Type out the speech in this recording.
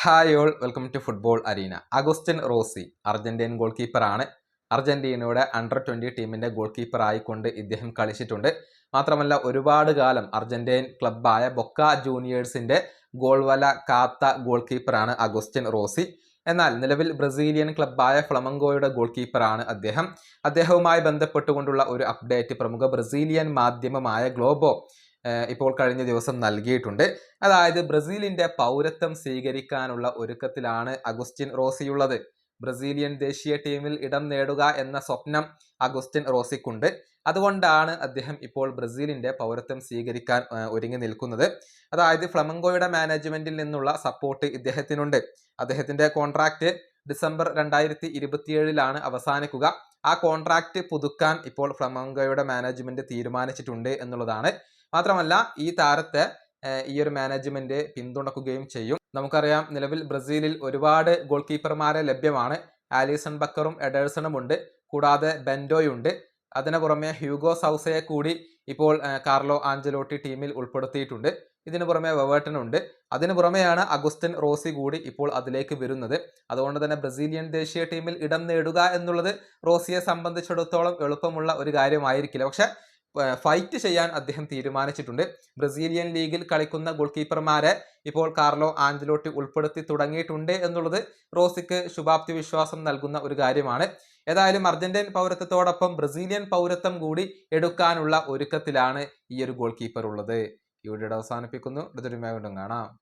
Hi all welcome to football arena Agustin Rossi Argentine goal കീപ്പറാണ് അർജന്റീനയുടെ under twenty ടീമിന്റെ goal keeper ആയിക്കൊണ്ട് ഇദ്ദേഹം കളിച്ചിട്ടുണ്ട്. മാത്രമല്ല ഒരുപാട് കാലം അർജന്റീൻ ക്ലബ്ബായ ബൊക്ക ജൂനിയേഴ്സിന്റെ ഗോൾ വല കാത്ത ഗോൾ കീപ്പറാണ് അഗുസ്റ്റിൻ റോസി എന്നാൽ നിലവിൽ ബ്രസീലിയൻ ക്ലബ്ബായ ഫ്ലമങ്കോയുടെ ഗോൾ കീപ്പറാണ് അദ്ദേഹം. അദ്ദേഹവുമായി ബന്ധപ്പെട്ടുകൊണ്ടുള്ള ഒരു അപ്ഡേറ്റ് പ്രമുഖ ബ്രസീലിയൻ മാധ്യമമായ ഗ്ലോബോ ഇപ്പോൾ കഴിഞ്ഞ ദിവസം നൽകിയിട്ടുണ്ട്. അതായത് ബ്രസീലിന്റെ പൗരത്വം സ്വീകരിക്കാനുള്ള ഒരുക്കത്തിലാണ് അഗുസ്റ്റിൻ റോസിയുള്ളത്. ബ്രസീലിയൻ ദേശീയ ടീമിൽ ഇടം നേടുക എന്ന സ്വപ്നം അഗുസ്റ്റിൻ റോസിക്കുണ്ട്. അതുകൊണ്ടാണ് അദ്ദേഹം ഇപ്പോൾ ബ്രസീലിന്റെ പൗരത്വം സ്വീകരിക്കാൻ ഒരുങ്ങി നിൽക്കുന്നത്. അതായത് ഫ്ലമങ്കോയുടെ മാനേജ്മെന്റിൽ നിന്നുള്ള സപ്പോർട്ട് ഇദ്ദേഹത്തിനുണ്ട്. അദ്ദേഹത്തിന്റെ കോൺട്രാക്റ്റ് ഡിസംബർ രണ്ടായിരത്തി ഇരുപത്തിയേഴിലാണ് അവസാനിക്കുക. ആ കോൺട്രാക്ട് പുതുക്കാൻ ഇപ്പോൾ ഫ്ലമങ്കോയുടെ മാനേജ്മെന്റ് തീരുമാനിച്ചിട്ടുണ്ട് എന്നുള്ളതാണ്. മാത്രമല്ല ഈ താരത്തെ ഈ ഒരു മാനേജ്മെന്റ് പിന്തുണക്കുകയും ചെയ്യും. നമുക്കറിയാം നിലവിൽ ബ്രസീലിൽ ഒരുപാട് ഗോൾ കീപ്പർമാരെ ലഭ്യമാണ്. ആലിസൺ ബക്കറും എഡേഴ്സണും ഉണ്ട്. കൂടാതെ ബെൻഡോയുണ്ട് അതിനു പുറമെ ഹ്യൂഗോ സൗസയെ കൂടി ഇപ്പോൾ കാർലോ ആഞ്ചലോട്ടി ടീമിൽ ഉൾപ്പെടുത്തിയിട്ടുണ്ട്. ഇതിനു പുറമെ വെവേട്ടനുണ്ട് അതിനു പുറമെയാണ് അഗുസ്റ്റിൻ റോസി കൂടി ഇപ്പോൾ അതിലേക്ക് വരുന്നത്. അതുകൊണ്ട് തന്നെ ബ്രസീലിയൻ ദേശീയ ടീമിൽ ഇടം നേടുക എന്നുള്ളത് റോസിയെ സംബന്ധിച്ചിടത്തോളം എളുപ്പമുള്ള ഒരു കാര്യമായിരിക്കില്ല. പക്ഷെ ഫൈറ്റ് ചെയ്യാൻ അദ്ദേഹം തീരുമാനിച്ചിട്ടുണ്ട്. ബ്രസീലിയൻ ലീഗിൽ കളിക്കുന്ന ഗോൾ കീപ്പർമാരെ ഇപ്പോൾ കാർലോ ആഞ്ചലോട്ടി ഉൾപ്പെടുത്തി തുടങ്ങിയിട്ടുണ്ട് എന്നുള്ളത് റോസിക്ക് ശുഭാപ്തി വിശ്വാസം നൽകുന്ന ഒരു കാര്യമാണ്. ഏതായാലും അർജന്റീൻ പൗരത്വത്തോടൊപ്പം ബ്രസീലിയൻ പൗരത്വം കൂടി എടുക്കാനുള്ള ഒരുക്കത്തിലാണ് ഈ ഒരു ഗോൾ കീപ്പർ ഉള്ളത്. ഈ വീഡിയോ അവസാനിപ്പിക്കുന്നു. വീണ്ടും കാണാം.